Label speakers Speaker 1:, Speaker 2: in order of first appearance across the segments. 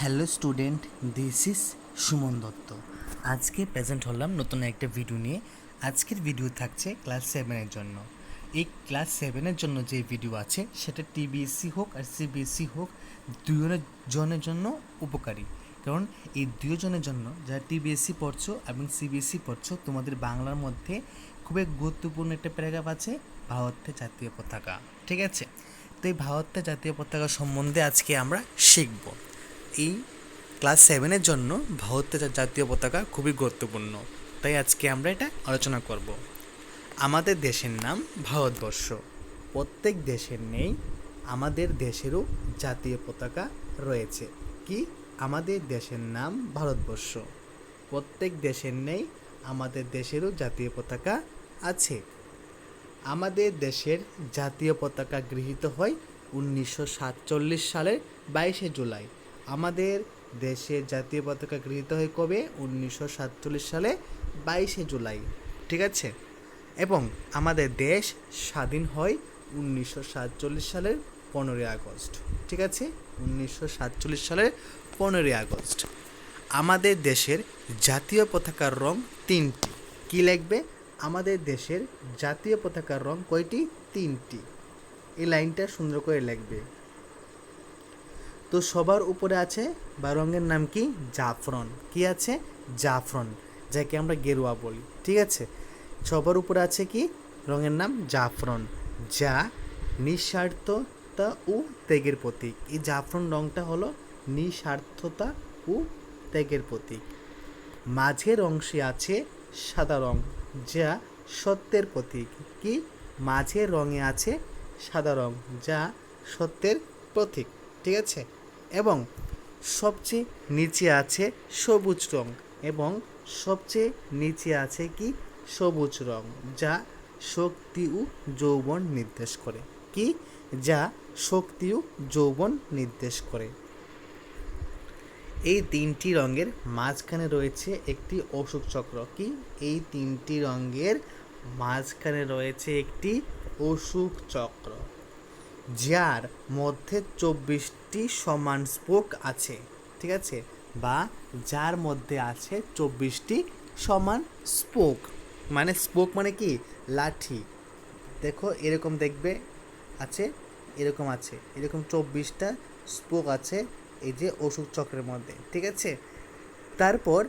Speaker 1: Hello student, this is Suman Dutta. আজকে present হলাম নতুন একটা ভিডিও নিয়ে। আজকের ভিডিও থাকছে ক্লাস সেভেনের জন্য। এই ক্লাস সেভেনের জন্য যে ভিডিও আছে, সেটা টিবিএসসি হোক আর সিবিএসসি হোক দুজনের জনের জন্য উপকারী। কারণ এই দুজনের জন্য যারা টিবিএসসি পড়ছো এবং সিবিএসসি পড়ছো, তোমাদের বাংলার মধ্যে খুবই গুরুত্বপূর্ণ একটা প্যারাগ্রাফ আছে ভারতের জাতীয় পতাকা। ঠিক আছে? তো এই ভারতের জাতীয় পতাকা সম্বন্ধে আজকে আমরা শিখব। এই ক্লাস সেভেনের জন্য ভারতের জাতীয় পতাকা খুবই গুরুত্বপূর্ণ। তাই আজকে আমরা এটা আলোচনা করব। আমাদের দেশের নাম ভারতবর্ষ। প্রত্যেক দেশের নেই, আমাদের দেশেরও জাতীয় পতাকা রয়েছে। কি? আমাদের দেশের নাম ভারতবর্ষ। প্রত্যেক দেশের নেই, আমাদের দেশেরও জাতীয় পতাকা আছে। আমাদের দেশের জাতীয় পতাকা গৃহীত হয় উনিশশো সাতচল্লিশ সালের বাইশে জুলাই। আমাদের দেশের জাতীয় পতাকা গৃহীত হয় কবে? উনিশশো সাতচল্লিশ সালে, বাইশে জুলাই। ঠিক আছে? এবং আমাদের দেশ স্বাধীন হয় উনিশশো সাতচল্লিশ সালের পনেরোই আগস্ট। ঠিক আছে? উনিশশো সাতচল্লিশ সালের পনেরোই আগস্ট। আমাদের দেশের জাতীয় পতাকার রং তিনটি। কি লাগবে আমাদের দেশের জাতীয় পতাকার রং কয়টি? তিনটি। এই লাইনটা সুন্দর করে লিখবে। তো সবার উপরে আছে বা রঙের নাম কি? জাফরন। কি আছে? জাফরন, যাকে আমরা গেরুয়া বলি, ঠিক আছে? সবার উপরে আছে কি? রঙের নাম জাফরন। যা নিঃস্বার্থতা ও ত্যাগের প্রতীক। এই জাফরন রংটা হলো নিঃস্বার্থতা ও ত্যাগের প্রতীক। মাঝের অংশে আছে সাদা রং, যা সত্যের প্রতীক। কি? মাঝের রঙে আছে সাদা রং, যা সত্যের প্রতীক, ঠিক আছে? এবং সবচেয়ে নিচে আছে সবুজ রং এবং সবচেয়ে নিচে আছে কি? সবুজ রং, যা শক্তি ও যৌবন নির্দেশ করে। কি? যা শক্তি ও যৌবন নির্দেশ করে। এই তিনটি রঙের মাঝখানে রয়েছে একটি অশোক চক্র। কি? এই তিনটি রঙের মাঝখানে রয়েছে একটি অশোক চক্র। যার মধ্যে চব্বিশটি সমান স্পোক আছে, ঠিক আছে? বা যার মধ্যে আছে চব্বিশটি সমান স্পোক মানে স্পোক মানে কি? লাঠি। দেখো, এরকম দেখবে, আছে? এরকম আছে। এরকম চব্বিশটা স্পোক আছে এই যে অশোক চক্রের মধ্যে, ঠিক আছে? তারপর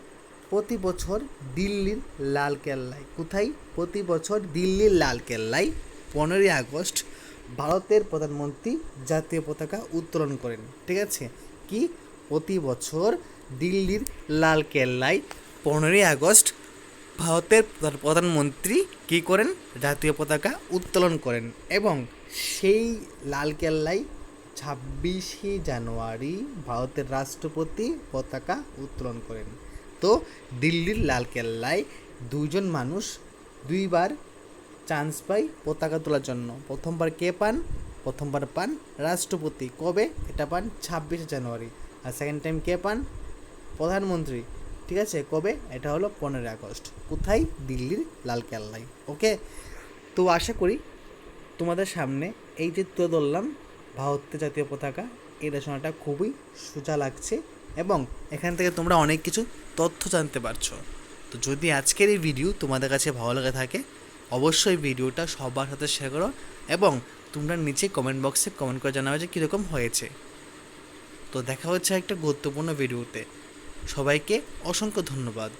Speaker 1: প্রতি বছর দিল্লির লাল কেল্লায় কোথায়? প্রতি বছর দিল্লির লাল কেল্লায় পনেরোই আগস্ট ভারতের প্রধানমন্ত্রী জাতীয় পতাকা উত্তোলন করেন। ঠিক আছে? কি? প্রতি বছর দিল্লির লাল কেল্লায় পনেরোই আগস্ট ভারতের প্রধানমন্ত্রী কী করেন? জাতীয় পতাকা উত্তোলন করেন এবং সেই লাল কেল্লায় ছাব্বিশে জানুয়ারি ভারতের রাষ্ট্রপতি পতাকা উত্তোলন করেন। তো দিল্লির লাল কেল্লায় দুইজন মানুষ দুইবার চান্স পাই পতাকা তোলার জন্য। প্রথমবার কে পান? প্রথমবার পান রাষ্ট্রপতি। কবে? এটা পান ছাব্বিশে জানুয়ারি। আর সেকেন্ড টাইম কে পান? প্রধানমন্ত্রী। ঠিক আছে? কবে? এটা হলো পনেরোই আগস্ট। কোথায়? দিল্লির লাল কেল্লায় ওকে? তো আশা করি তোমাদের সামনে এই যে তুলে ধরলাম ভারতের জাতীয় পতাকা, এই রচনাটা খুবই সোজা লাগছে এবং এখান থেকে তোমরা অনেক কিছু তথ্য জানতে পারছ। তো যদি আজকের এই ভিডিও তোমাদের কাছে ভালো লাগে থাকে অবশ্যই ভিডিওটা সবার সাথে শেয়ার করো এবং তোমরা নিচে কমেন্ট বক্সে কমেন্ট করে জানাবে যে কীরকম হয়েছে। তো দেখা হচ্ছে একটা গুরুত্বপূর্ণ ভিডিওতে সবাইকে অসংখ্য ধন্যবাদ।